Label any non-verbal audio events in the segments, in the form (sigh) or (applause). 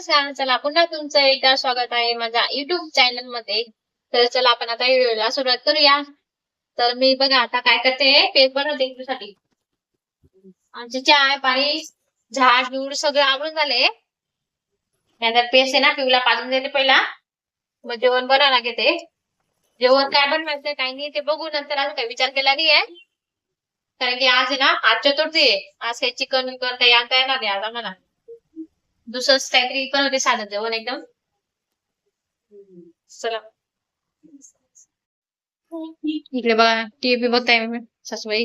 नमस्कार चला पुन्हा तुमचं एकदा स्वागत आहे माझ्या युट्यूब चॅनलमध्ये. तर चला आपण आता व्हिडिओला सुरुवात करूया. तर मी बघा आता काय करते पेपर बनवते आमची चाय पाणी झाड बिवड सगळं आवडून झाले. नंतर पेस्ट आहे ना पिऊला पाजून देते पहिला. मग जेवण बनवायला घेते. जेवण काय बनवायचं काय नाही ते बघू नंतर आज काही विचार केला नाहीये कारण की आज आहे ना आज चतुर्थी आहे. आज काही चिकन विकन काही आणता येणार नाही आज आम्हाला. दुसरंच काहीतरी पण होते साधं जेवण एकदम. चला. इकडे बघा टीव्ही बघताय सासूबाई.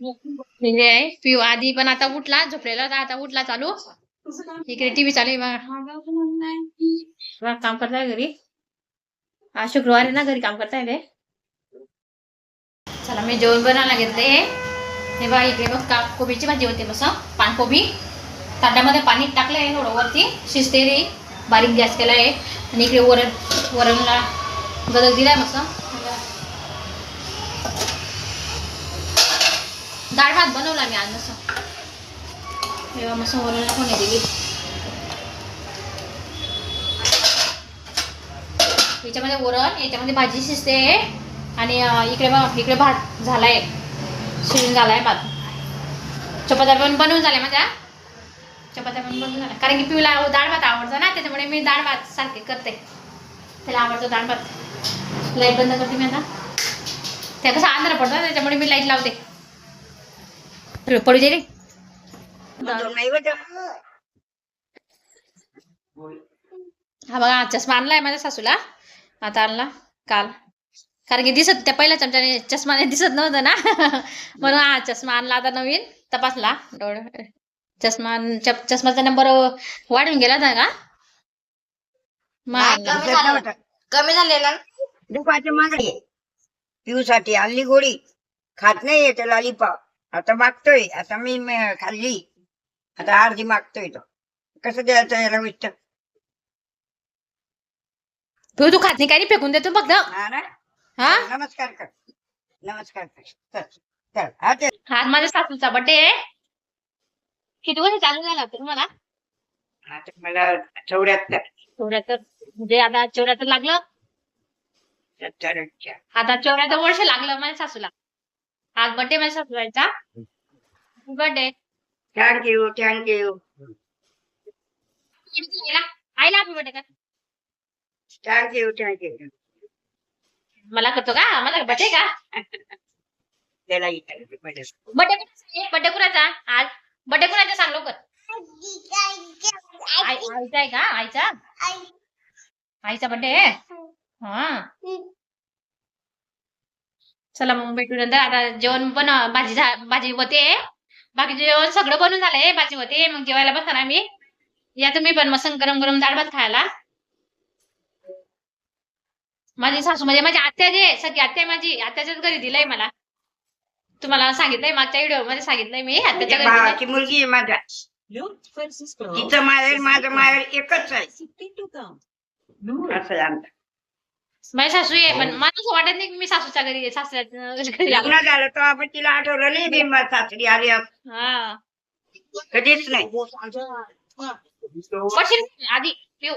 म्हणजे आहे. पिऊ आधी पण आता उठला झोपलेला आता उठला चालू. इकडे टीव्ही चालू आहे बघा. काम करताय घरी? आज शुक्रवार आहे ना घरी काम करताय ते? चला मी जेवण बनायला घेतले हे बघा इकडे बघ का कोबीची भाजी होती मस्त पानकोबी. ताटामध्ये पाणी टाकलंय थोडं वरती शिजते रे. बारीक गॅस आहे आणि इकडे वरण वरणला गदक दिलाय मस्त. डाळ भात बनवला मी आज मस्त. तेव्हा मस्त वरणला कोणी दिली. याच्यामध्ये वरण याच्यामध्ये भाजी शिजते. आणि इकडे बघ इकडे भात झालाय. शिजून झालाय भात. चपात्या पण बनवून झाल्या माझ्या. चपात्या पण बनवून झाला कारण की पिऊला डाळ भात आवडतं ना त्याच्यामुळे मी डाळ भात सारखे करते. त्याला आवडतो डाळ भात. लाइट बंद करते मी आता. त्या कसं आंध्र पडतं त्याच्यामुळे मी लाइट लावते. पडू दे रे. हा बघा चष्मा आणलाय माझ्या सासूला. आता आणला काल. कारण की दिसत त्या पहिल्या चमच्याने चष्माने दिसत नव्हतं ना. (laughs) म्हणून हा चष्मा आणला आता नवीन. तपासला. डोळे चष्मा च- चष्माचा नंबर वाढून गेला होता का? मग कमी झालं कमी झालेला. मागणी पिऊसाठी आणली गोळी. खात नाही ते लॉलीपॉप आता मागतोय. आता मी म- खाल्ली. आता अर्धी मागतोय तो. कसं द्यायचं याला विष्ट तू तू खात नाही काही फेकून देतो फक्त. हा नमस्कार कर. नमस्कार कर. चल चल. हा आज माझ्या सासूचा बर्थडे आहे. किती वर्ष चालू झाला तुम्हाला? आता मला चौऱ्याहत्तर. चौऱ्याहत्तर. म्हणजे आता चौऱ्याहत्तर लागलं? सत्तरच्या आता चौऱ्याहत्तर वर्ष लागलं माझ्या सासूला. आज बर्थडे माझ्या सासूबाईचा. Birthday thank you thank you आईला? हॅपी बर्थडे कर. थँक्यू थँक्यू मला करतो का? मला बर्थडे का? (laughs) त्याला इकडे बर्थडे बर्थडे कुणाचा? आज? बर्थडे कुणाचा सांग लवकर. आई- आईचा आहे का? आईचा? आईचा बर्थडे आहे? हा. चला मग भेटू नंतर. आता जेवण पण भाजी झा- भाजी होते. बाकी जेवण सगळं बनून झालंय. भाजी होते. मग जेवायला बसणार आम्ही. या तुम्ही पण मस्त गरम गरम डाळ भात खायला. माझी सासू म्हणजे माझी आत्या जे आहे, सगळी आत्या माझी आत्याच्याच घरी दिलंय मला. तुम्हाला सांगितलंय मागच्या व्हिडिओमध्ये सांगितलंय मी. आत्याच्या घरी दिलंय. भावाची मुलगी आहे माझ्या. तिचं माहेर माझं माहेर एकच आहे. असं आहे आमचं. माझी सासू आहे पण मला असं वाटत नाही की मी सासूच्या घरी आहे, सासऱ्याच्या घरी आलो. लग्न झालं तर आपण तिला आठवलं नाही बिन सासरी आली. हा. कधीच नाही. पडशील आधी पिऊ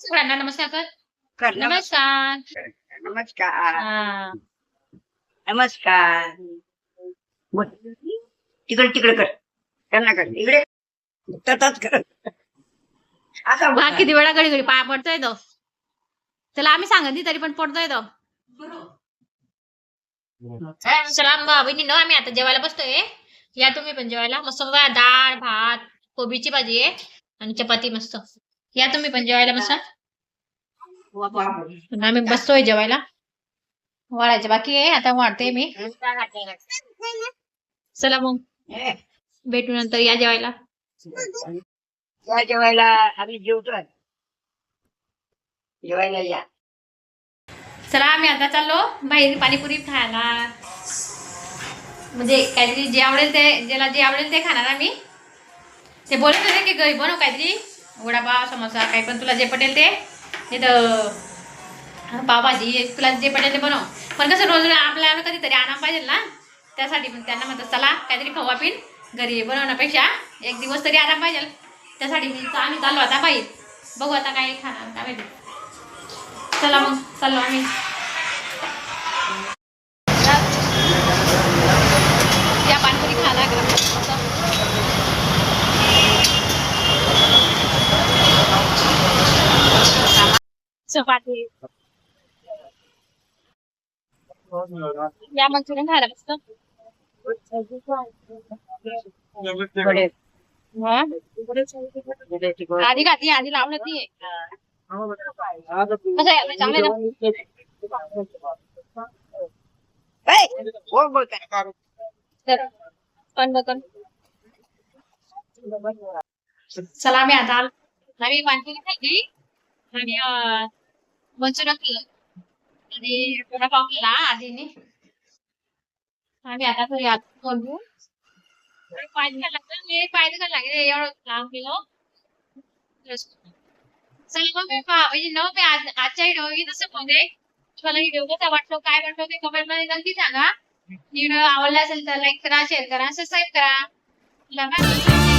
सगळ्यांना नमस्कार कर. कर नमस्कार. नमस्कार नमस्कार हा. नमस्कार बोल. तिकडे तिकडे कर त्यांना कर इकडे तसंच कर आता बघा किती वेळा घडी घडी पाया पडतोय तो त्याला आम्ही सांगत नाही तरी पण पडतोय तो चला मग बहिणीनो आम्ही आता जेवायला बसतोय या तुम्ही पण जेवायला मस्त बघा डाळ भात कोबीची भाजी आहे आणि चपाती मस्त या तुम्ही पण जेवायला मस्त आम्ही बसतोय जेवायला. वाढायचे बाकी आहे आता वाढते मी. चला मग. भेटू नंतर या जेवायला. या जेवायला आम्ही जेवतोय. जेवायला या. चला आम्ही आता चाललो बाहेर पाणीपुरी खायला. म्हणजे काहीतरी जे आवडेल ते ज्याला जे आवडेल ते खाणार आम्ही. ते बोलत होते की घरी बनव काहीतरी. वडापाव समोसा काही पण तुला जे पटेल ते. तिथं पावभाजी तुला जे पटेल ते बनव. पण कसं रोज आपल्याला कधीतरी आणा पाहिजे ना? त्यासाठी पण त्यांना म्हणतात चला काहीतरी खाऊ पिन घरी बनवण्यापेक्षा. एक दिवस तरी आराम पाहिजे. त्यासाठी मी आम्ही चाललो आता बाई. बघू आता काय खाणार काय माहिती. चला मग चाललो आम्ही या पाणपुरी खायला गरम मस्त. चपाती या मंचुरियन खायला मस्त कडे. हा? आधी खाती आधी लावलं ती कसं आहे आपलं चांगलं आहे ना ए, बोल बोल काय तर पण बघ चला आम्ही आता आलो. आम्ही पाणपुरी खाल्ली आणि मंचुरियन आणि वडापाव खाल्ला आधीने आम्ही आता घरी मी पाहिजे लागेल. एवढं लांब गेलो मग मी म्हणजे न मी आजच्या व्हिडिओ इथं संपवते तुम्हाला व्हिडिओ कसा वाटतो काय वाटतो ते कमेंटमध्ये नक्की सांगा. व्हिडिओ आवडला असेल तर लाईक करा शेअर करा सबस्क्राईब करा.